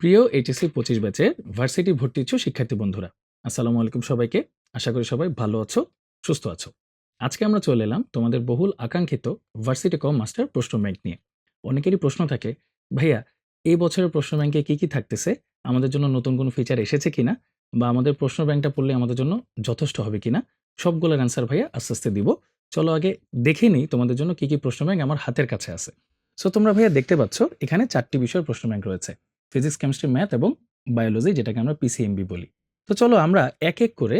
প্রিয় এইচএসসি পঁচিশ ব্যাচের ভার্সিটি ভর্তি ইচ্ছুক শিক্ষার্থী বন্ধুরা, আসসালামু আলাইকুম সবাইকে। আশা করি সবাই ভালো আছো, সুস্থ আছো। আজকে আমরা চলে এলাম তোমাদের বহুল আকাঙ্ক্ষিত ভার্সিটি কম মাস্টার প্রশ্ন ব্যাংক নিয়ে। অনেকেরই প্রশ্ন থাকে, ভাইয়া, এই বছরের প্রশ্ন ব্যাংকে কি কি থাকতেছে? আমাদের জন্য নতুন কোনো ফিচার এসেছে কিনা? বা আমাদের প্রশ্ন ব্যাংকটা পড়লে আমাদের জন্য যথেষ্ট হবে কিনা? সবগুলোর অ্যান্সার ভাইয়া আস্তে আস্তে দিব। চলো আগে দেখে নিই তোমাদের জন্য কি কি প্রশ্ন ব্যাংক আমার হাতের কাছে আছে। সো তোমরা ভাইয়া দেখতে পাচ্ছ, এখানে চারটি বিষয়ের প্রশ্ন ব্যাংক রয়েছে। ফিজিক্স কেমিস্ট্রি ম্যাথ এবং বায়োলজি যেটাকে আমরা পিসিএমবি বলি। তো চলো আমরা এক এক করে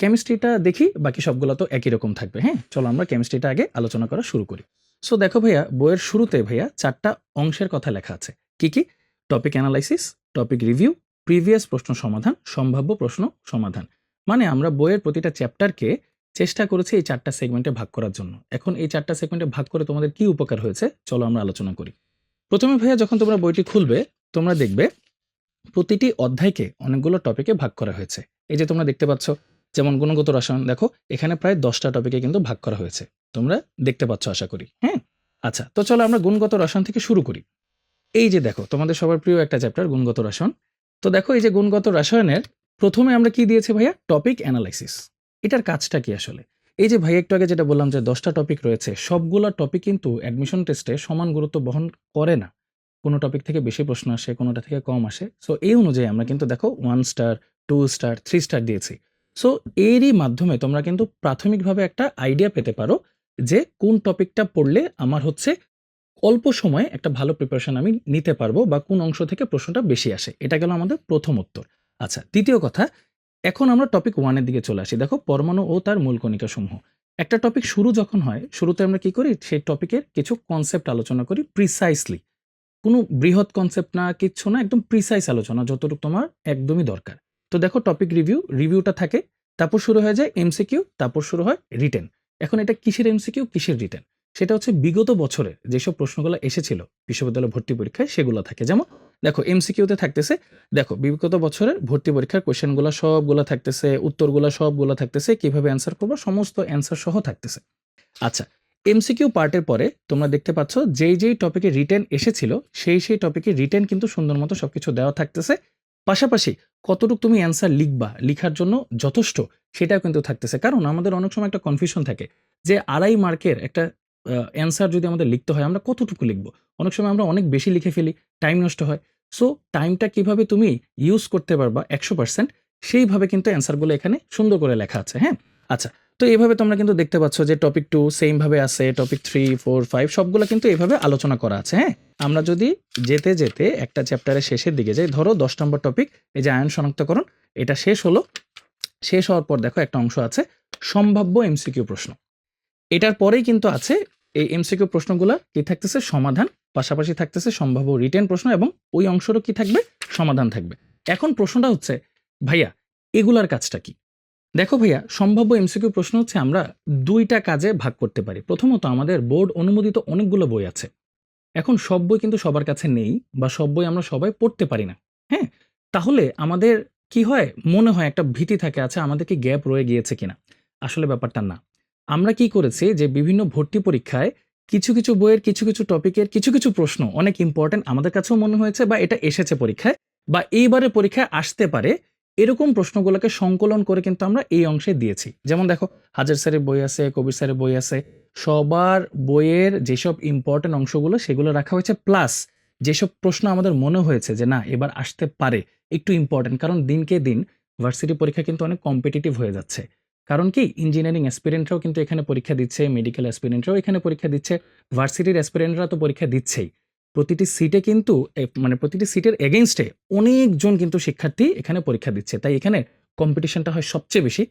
কেমিস্ট্রিটা দেখি, বাকি সবগুলো তো একই রকম থাকবে হ্যাঁ? চলো আমরা কেমিস্ট্রিটা আগে আলোচনা করা শুরু করি। সো দেখো ভাইয়া, বইয়ের শুরুতে ভাইয়া চারটা অংশের কথা লেখা আছে। কি কি? Topic analysis topic review previous প্রশ্ন সমাধান, সম্ভাব্য প্রশ্ন সমাধান। মানে আমরা বইয়ের প্রতিটা চ্যাপ্টারকে চেষ্টা করেছি এই চারটা সেগমেন্টে ভাগ করার জন্য। এখন এই চারটা সেগমেন্টে ভাগ করে তোমাদের কি উপকার হয়েছে? চলো আমরা আলোচনা করি। প্রথমে ভাইয়া যখন তোমরা বইটি খুলবে তোমরা দেখবে প্রতিটি অধ্যায়কে অনেকগুলো টপিকে ভাগ করা হয়েছে। এই যে তোমরা দেখতে পাচ্ছ, যেমন গুণগত রসায়ন, দেখো, এখানে প্রায় দশটা টপিকে কিন্তু ভাগ করা হয়েছে। তোমরা দেখতে পাচ্ছ, আশা করি হ্যাঁ? আচ্ছা তো চলো আমরা গুণগত রসায়ন থেকে শুরু করি। এই যে দেখো, তোমাদের সবার প্রিয় একটা চ্যাপ্টার গুণগত রসায়ন। তো দেখো, এই যে গুণগত রসায়নের প্রথমে আমরা কি দিয়েছি ভাইয়া? টপিক অ্যানালাইসিস এটার কাজটা কি আসলে? এই যে ভাই একটু আগে যেটা বললাম যে দশটা টপিক রয়েছে, সবগুলো টপিক কিন্তু অ্যাডমিশন টেস্টে সমান গুরুত্ব বহন করে না। কোনো টপিক থেকে বেশি প্রশ্ন আসে, কোনোটা থেকে কম আসে। সো এই অনুযায়ী আমরা কিন্তু দেখো one star two star three star দিয়েছি। সো এরই মাধ্যমে তোমরা কিন্তু প্রাথমিকভাবে একটা আইডিয়া পেতে পারো যে কোন টপিকটা পড়লে আমার হচ্ছে অল্প সময়ে একটা ভালো প্রিপারেশন আমি নিতে পারব বা কোন অংশ থেকে প্রশ্নটা বেশি আসে। এটা গেল আমাদের প্রথম উত্তর। আচ্ছা দ্বিতীয় কথা, এখন আমরা টপিক ওয়ানের দিকে চলে আসি। দেখো, পরমাণু ও তার মূল কণিকা সমূহ। একটা টপিক শুরু যখন হয়, শুরুতে আমরা কি করি? সেই টপিকের কিছু কনসেপ্ট আলোচনা করি প্রিসাইসলি কোনো বৃহৎ কনসেপ্ট না, কিচ্ছু না, একদম প্রিসাইজ আলোচনা, যতটুকু তোমার একদমই দরকার। তো দেখো টপিক রিভিউ রিভিউটা থাকে, তারপর শুরু হয়ে যায় এমসিকিউ তারপর শুরু হয় রিটেন এখন এটা কিসের এমসিকিউ কিসের রিটেন সেটা হচ্ছে বিগত বছরের যেসব প্রশ্নগুলো এসেছিল বিশ্ববিদ্যালয় ভর্তি পরীক্ষায়, সেগুলো থাকে। যেমন, দেখো এমসিকিউতে থাকতেছে, দেখো বিগত বছরের ভর্তি পরীক্ষার কোয়েশ্চেনগুলো সবগুলো থাকতেছে, উত্তরগুলো সবগুলো থাকতেছে, কীভাবে অ্যান্সার করব, সমস্ত অ্যান্সার সহ থাকতেছে। আচ্ছা এমসিকিউ পার্টের পরে তোমরা দেখতে পাচ্ছ যেই যেই টপিকে রিটেন এসেছিল, সেই সেই টপিকে রিটেন কিন্তু সুন্দর মতো সবকিছু দেওয়া থাকতেছে। পাশাপাশি কতটুকু তুমি অ্যান্সার লিখবা, লিখার জন্য যথেষ্ট, সেটাও কিন্তু থাকতেছে। কারণ আমাদের অনেক সময় একটা কনফিউশন থাকে যে আড়াই মার্কের একটা অ্যান্সার যদি আমাদের লিখতে হয়, আমরা কতটুকু লিখব? অনেক সময় আমরা অনেক বেশি লিখে ফেলি টাইম নষ্ট হয়। সো টাইমটা কীভাবে তুমি ইউজ করতে পারবা? একশো পার্সেন্ট সেইভাবে কিন্তু অ্যান্সারগুলো এখানে সুন্দর করে লেখা আছে হ্যাঁ? আচ্ছা তো এইভাবে তোমরা কিন্তু দেখতে পাচ্ছ যে টপিক টু সেম ভাবে আছে টপিক থ্রি ফোর ফাইভ সবগুলো কিন্তু এইভাবে আলোচনা করা আছে হ্যাঁ? আমরা যদি যেতে যেতে একটা চ্যাপ্টারের শেষের দিকে যাই, ধরো দশ নম্বর টপিক এই যে আয়ন শনাক্তকরণ, এটা শেষ হলো। শেষ হওয়ার পর দেখো একটা অংশ আছে, সম্ভাব্য এমসিকিউ প্রশ্ন। এটার পরেই কিন্তু আছে, এই এমসিকিউ প্রশ্নগুলো কি থাকতেছে? সমাধান, পাশাপাশি থাকতেছে সম্ভাব্য রিটেন প্রশ্ন এবং ওই অংশেরও কি থাকবে? সমাধান থাকবে। এখন প্রশ্নটা হচ্ছে, ভাইয়া, এগুলার কাজটা কি? দেখো ভাইয়া, সম্ভাব্য এমসিকিউ প্রশ্ন হচ্ছে আমরা দুইটা কাজে ভাগ করতে পারি। প্রথমত আমাদের বোর্ড অনুমোদিত অনেকগুলো বই আছে। এখন সব বই কিন্তু সবার কাছে নেই বা সব বই আমরা সবাই পড়তে পারি না। হ্যাঁ তাহলে আমাদের কি হয়? মনে হয় একটা ভীতি থাকে আছে আমাদের কি গ্যাপ রয়ে গিয়েছে কিনা আসলে ব্যাপারটা না। আমরা কি করেছি যে বিভিন্ন ভর্তি পরীক্ষায় কিছু কিছু বইয়ের কিছু কিছু টপিকের কিছু কিছু প্রশ্ন অনেক ইম্পর্টেন্ট আমাদের কাছেও মনে হয়েছে বা এটা এসেছে পরীক্ষায় বা এইবারে পরীক্ষায় আসতে পারে এরকম প্রশ্নগুলোকে সংকলন করে কিন্তু আমরা এই অংশে দিয়েছি। যেমন দেখো, হাজার স্যারের বই আছে, কবির স্যারের বই আছে। সবার বইয়ের যেসব ইম্পর্টেন্ট অংশগুলো, সেগুলো রাখা হয়েছে। প্লাস যেসব প্রশ্ন আমাদের মনে হয়েছে যে না, এবার আসতে পারে, একটু ইম্পর্টেন্ট কারণ দিনকে দিন ভার্সিটি পরীক্ষা কিন্তু অনেক কম্পিটিটিভ হয়ে যাচ্ছে। কারণ কি ইঞ্জিনিয়ারিং অ্যাসপিরেন্টরাও কিন্তু এখানে পরীক্ষা দিচ্ছে মেডিকেল অ্যাসপিরেন্টরাও এখানে পরীক্ষা দিচ্ছে ভার্সিটির অ্যাসপিরেন্টরা তো পরীক্ষা দিচ্ছেই। প্রতিটি সিটে কিন্তু মানে প্রতিটি সিটের এগেনস্টে অনেকজন কিন্তু শিক্ষার্থী এখানে পরীক্ষা দিচ্ছে। তাই এখানে কম্পিটিশনটা হয় সবচেয়ে বেশি।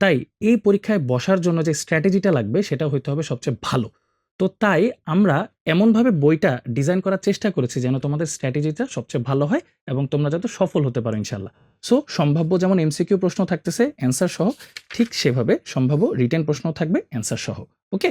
তাই এই পরীক্ষায় বসার জন্য যে স্ট্র্যাটেজিটা লাগবে, সেটা হইতে হবে সবচেয়ে ভালো। তো তাই আমরা এমনভাবে বইটা ডিজাইন করার চেষ্টা করেছি যেন তোমাদের স্ট্র্যাটেজিটা সবচেয়ে ভালো হয় এবং তোমরা যাতে সফল হতে পারো ইনশাল্লাহ সো, সম্ভাব্য যেমন এমসিকিউ প্রশ্ন থাকতেছে অ্যান্সার সহ, ঠিক সেভাবে সম্ভাব্য রিটেন প্রশ্ন থাকবে অ্যান্সার সহ ওকে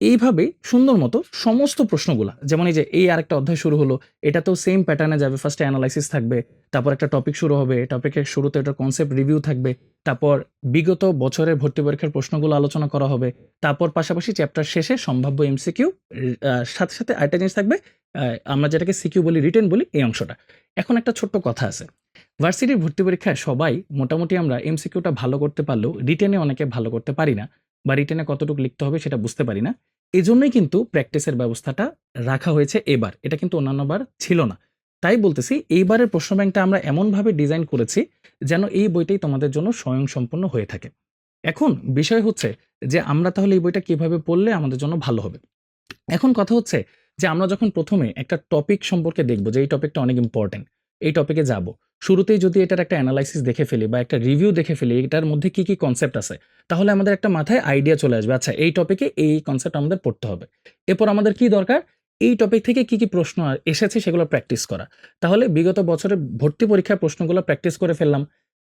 এইভাবে সুন্দর মতো সমস্ত প্রশ্নগুলা, যেমন এই যে, এই আরেকটা অধ্যায় শুরু হলো এটা তো সেম প্যাটার্নে যাবে। ফার্স্টে অ্যানালাইসিস থাকবে, তারপর একটা টপিক শুরু হবে টপিকের শুরুতে একটা কনসেপ্ট রিভিউ থাকবে, তারপর বিগত বছরের ভর্তি পরীক্ষার প্রশ্নগুলো আলোচনা করা হবে, তারপর পাশাপাশি চ্যাপ্টার শেষে সম্ভাব্য এমসিকিউ সাথে সাথে আরেকটা জিনিস থাকবে আমরা যেটাকে সিকিউ বলি রিটেন বলি, এই অংশটা। এখন একটা ছোট্ট কথা আছে ভার্সিটির ভর্তি পরীক্ষায় সবাই মোটামুটি আমরা এমসিকিউটা ভালো করতে পারলেও রিটেনে অনেকে ভালো করতে পারি না। বা রিটেনে কতটুকু লিখতে হবে সেটা বুঝতে পারি না। এই জন্যই কিন্তু প্র্যাকটিসের ব্যবস্থাটা রাখা হয়েছে এবার। এটা কিন্তু অন্যান্যবার ছিল না। তাই বলতেছি, এইবারের প্রশ্ন ব্যাংকটা আমরা এমনভাবে ডিজাইন করেছি যেন এই বইটাই তোমাদের জন্য স্বয়ংসম্পূর্ণ হয়ে থাকে। এখন বিষয় হচ্ছে যে আমরা তাহলে এই বইটা কীভাবে পড়লে আমাদের জন্য ভালো হবে? এখন কথা হচ্ছে যে আমরা যখন প্রথমে একটা টপিক সম্পর্কে দেখব, যে এই টপিকটা অনেক ইম্পর্টেন্ট এই টপিকে যাব। শুরুতেই যদি এটার একটা অ্যানালাইসিস দেখে ফেলি বা একটা রিভিউ দেখে ফেলি, এটার মধ্যে কি কি কনসেপ্ট আছে, তাহলে আমাদের একটা মাথায় আইডিয়া চলে আসবে আচ্ছা এই টপিকে এই কনসেপ্ট আমাদের পড়তে হবে। এরপর আমাদের কি দরকার? এই টপিক থেকে কি কি প্রশ্ন এসেছে সেগুলো প্র্যাকটিস করা। তাহলে বিগত বছরে ভর্তি পরীক্ষার প্রশ্নগুলো প্র্যাকটিস করে ফেললাম।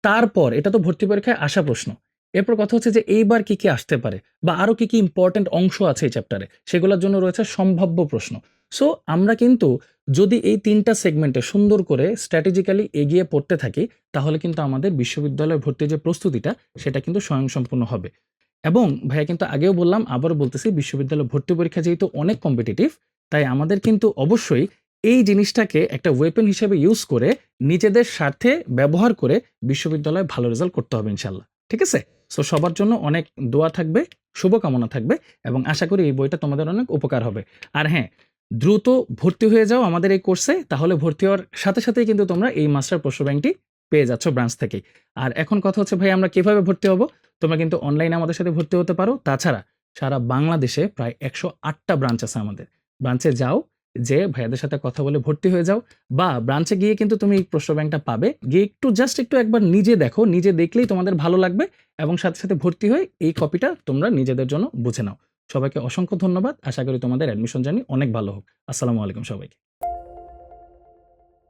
তারপর, এটা তো ভর্তি পরীক্ষায় আসা প্রশ্ন। এরপর কথা হচ্ছে যে এইবার কি কি আসতে পারে বা আরও কি কি ইম্পর্টেন্ট অংশ আছে এই চ্যাপ্টারে সেগুলোর জন্য রয়েছে সম্ভাব্য প্রশ্ন। সো আমরা কিন্তু যদি এই তিনটা সেগমেন্টে সুন্দর করে স্ট্র্যাটেজিক্যালি এগিয়ে পড়তে থাকি, তাহলে কিন্তু আমাদের বিশ্ববিদ্যালয়ে ভর্তির যে প্রস্তুতিটা, সেটা কিন্তু স্বয়ংসম্পূর্ণ হবে। এবং ভাইয়া কিন্তু আগেও বললাম, আবারও বলতেছি, বিশ্ববিদ্যালয় ভর্তি পরীক্ষা যেহেতু অনেক কম্পিটিটিভ তাই আমাদের কিন্তু অবশ্যই এই জিনিসটাকে একটা ওয়েপন হিসেবে ইউজ করে নিজেদের স্বার্থে ব্যবহার করে বিশ্ববিদ্যালয়ে ভালো রেজাল্ট করতে হবে ইনশাল্লাহ ঠিক আছে? সো সবার জন্য অনেক দোয়া থাকবে, শুভকামনা থাকবে, এবং আশা করি এই বইটা তোমাদের অনেক উপকার হবে। আর হ্যাঁ দ্রুত ভর্তি হয়ে যাও আমাদের এই কোর্সে, তাহলে ভর্তি হওয়ার সাথে সাথেই কিন্তু তোমরা এই মাস্টার প্রশ্ন ব্যাংকটি পেয়ে যাচ্ছ ব্রাঞ্চ থেকেই আর এখন কথা হচ্ছে, ভাই, আমরা কীভাবে ভর্তি হব? তোমরা কিন্তু অনলাইনে আমাদের সাথে ভর্তি হতে পারো। তাছাড়া সারা বাংলাদেশে প্রায় একশো আটটা ব্রাঞ্চ আছে আমাদের। ব্রাঞ্চে যাও, যে ভাইয়াদের সাথে কথা বলে ভর্তি হয়ে যাও, বা ব্রাঞ্চে গিয়ে কিন্তু তুমি এই প্রশ্ন ব্যাংকটা পাবে। গিয়ে একটু জাস্ট একটু একবার নিজে দেখো, নিজে দেখলেই তোমাদের ভালো লাগবে, এবং সাথে সাথে ভর্তি হয়ে এই কপিটা তোমরা নিজেদের জন্য বুঝে নাও। সবাইকে অসংখ্য ধন্যবাদ। আশা করি তোমাদের অ্যাডমিশন জানি অনেক ভালো হোক। আসসালামু আলাইকুম সবাইকে।